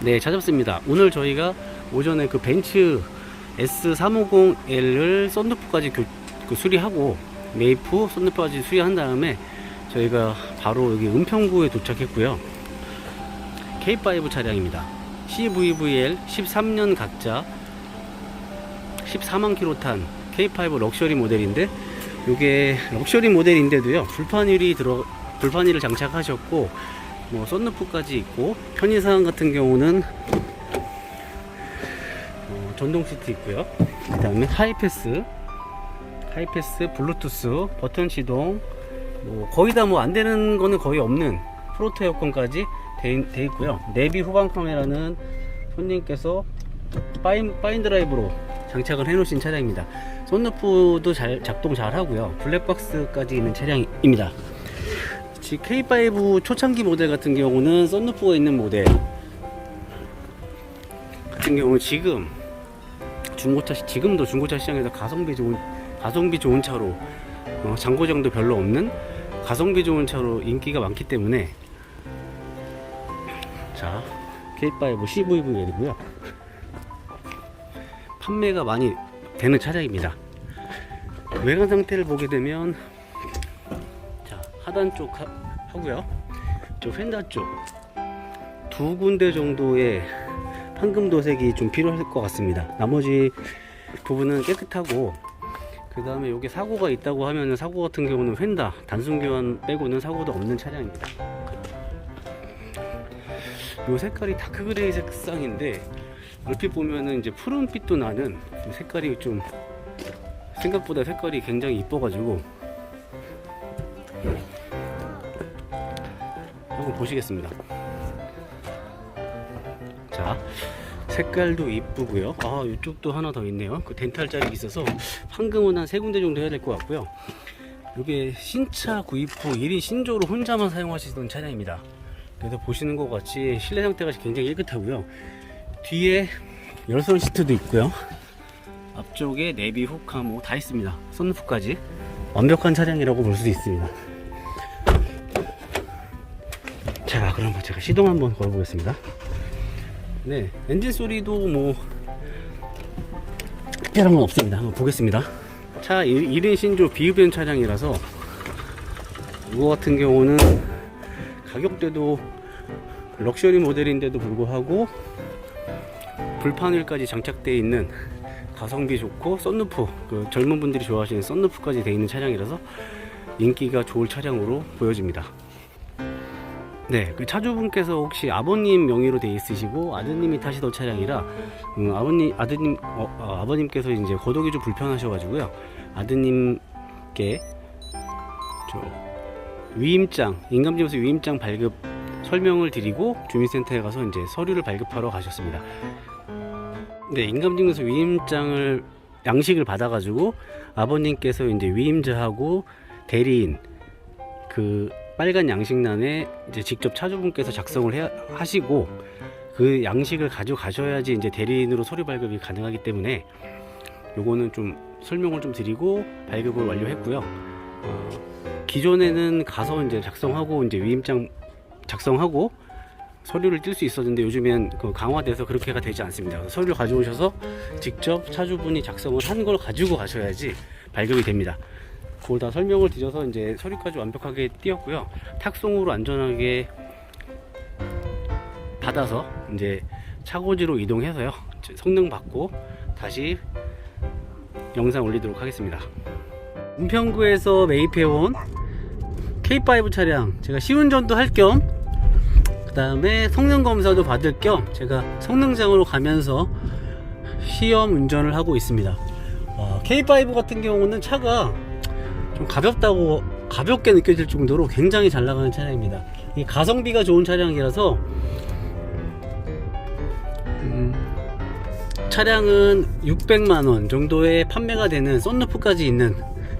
네, 찾았습니다. 오늘 저희가 오전에 그 벤츠 S350L을 썬루프까지 교- 그 수리하고 메이프 썬루프까지 수리한 다음에 저희가 바로 여기 은평구에 도착했고요. K5 차량입니다. CVVL 13년 각자 14만 킬로 탄 K5 럭셔리 모델인데 이게 럭셔리 모델인데도요 불판율이 들어 불판일을 장착하셨고 뭐 썬루프까지 있고 편의사항 같은 경우는 어, 전동 시트 있고요. 그 다음에 하이패스 하이패스 블루투스 버튼 시동 뭐 거의 다 뭐 안 되는 거는 거의 없는 프로토 에어컨까지 돼, 돼 있고요. 내비 후방 카메라는 손님께서 파인, 파인 드라이브로 장착을 해 놓으신 차량입니다. 썬루프도 잘 작동 잘 하고요. 블랙박스까지 있는 차량입니다 지. K5 초창기 모델 같은 경우는 썬루프가 있는 모델 같은 경우는 지금 중고차 시- 지금도 중고차 시장에서 가성비 좋은 가성비 좋은 차로 어, 장고장도 별로 없는 가성비 좋은 차로 인기가 많기 때문에 자 K5 CVVL이고요. 판매가 많이 되는 차량입니다. 외관 상태를 보게 되면 자 하단 쪽 하, 하고요. 저 펜다 쪽. 두 군데 정도의 황금 도색이 좀 필요할 것 같습니다. 나머지 부분은 깨끗하고 그 다음에 여기 사고가 있다고 하면 사고 같은 경우는 펜다. 단순 교환 빼고는 사고도 없는 차량입니다. 이 색깔이 다크 그레이 색상인데 얼핏 보면은 이제 푸른빛도 나는 색깔이 좀 생각보다 색깔이 굉장히 이뻐가지고 한번 보시겠습니다. 자, 색깔도 이쁘고요. 아, 이쪽도 하나 더 있네요. 그 덴탈 자리 있어서 황금은 한 세 군데 정도 해야 될 것 같고요. 이게 신차 구입 후 1인 신조로 혼자만 사용하시던 차량입니다. 그래서 보시는 것 같이 실내 상태가 굉장히 깨끗하고요. 뒤에 열선 시트도 있고요. 앞쪽에 내비 후카모 다 있습니다. 선루프까지 완벽한 차량이라고 볼 수 있습니다. 그럼 제가 시동 한번 걸어보겠습니다. 네, 엔진 소리도 뭐 특별한 건 없습니다. 한번 보겠습니다. 차 1 인 신조 비흡연 차량이라서 이거 같은 경우는 가격대도 럭셔리 모델인데도 불구하고 불판일까지 장착되어 있는 가성비 좋고 썬루프 그 젊은 분들이 좋아하시는 썬루프까지 되어 있는 차량이라서 인기가 좋을 차량으로 보여집니다. 네, 그 차주분께서 혹시 아버님 명의로 돼 있으시고 아드님이 타시던 차량이라 음, 아버님 아드님 어, 어, 아버님께서 이제 거동이 좀 불편하셔가지고요 아드님께 저 위임장 인감지원서 위임장 발급 설명을 드리고 주민센터에 가서 이제 서류를 발급하러 가셨습니다. 네, 인감증명서 위임장을 양식을 받아가지고 아버님께서 이제 위임자하고 대리인 그 빨간 양식란에 이제 직접 차주분께서 작성을 해, 하시고 그 양식을 가져가셔야지 이제 대리인으로 서류 발급이 가능하기 때문에 요거는 좀 설명을 좀 드리고 발급을 완료했고요. 어, 기존에는 가서 이제 작성하고 이제 위임장 작성하고 서류를 띨수 있었는데 요즘엔 그 강화돼서 그렇게가 되지 않습니다. 서류를 가져오셔서 직접 차주분이 작성을 한 걸 가지고 가셔야지 발급이 됩니다. 그걸 다 설명을 드려서 이제 서류까지 완벽하게 띄었고요. 탁송으로 안전하게 받아서 이제 차고지로 이동해서요. 성능 받고 다시 영상 올리도록 하겠습니다. 은평구에서 매입해온 K5 차량 제가 시운전도 할 겸 그 다음에 성능 검사도 받을 겸 제가 성능장으로 가면서 시험 운전을 하고 있습니다. 와, K5 같은 경우는 차가 좀 가볍다고 가볍게 느껴질 정도로 굉장히 잘 나가는 차량입니다. 이 가성비가 좋은 차량이라서 음, 차량은 600만 원 정도의 판매가 되는 썬루프까지 있는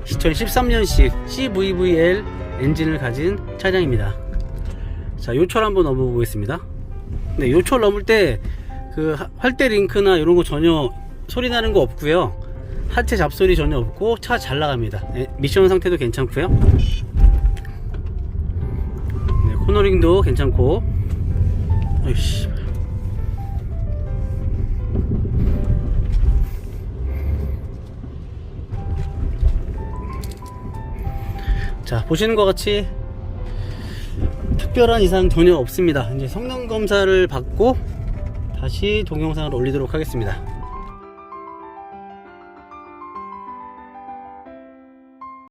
2013년식 CVVL 엔진을 가진 차량입니다. 자, 요철 한번 넘어보겠습니다. 네, 요철 넘을 때 그 활대 링크나 이런 거 전혀 소리 나는 거 없고요. 하체 잡소리 전혀 없고 차 잘 나갑니다. 예, 미션 상태도 괜찮고요. 네, 코너링도 괜찮고. 어이씨. 자 보시는 것 같이 특별한 이상 전혀 없습니다. 이제 성능 검사를 받고 다시 동영상을 올리도록 하겠습니다.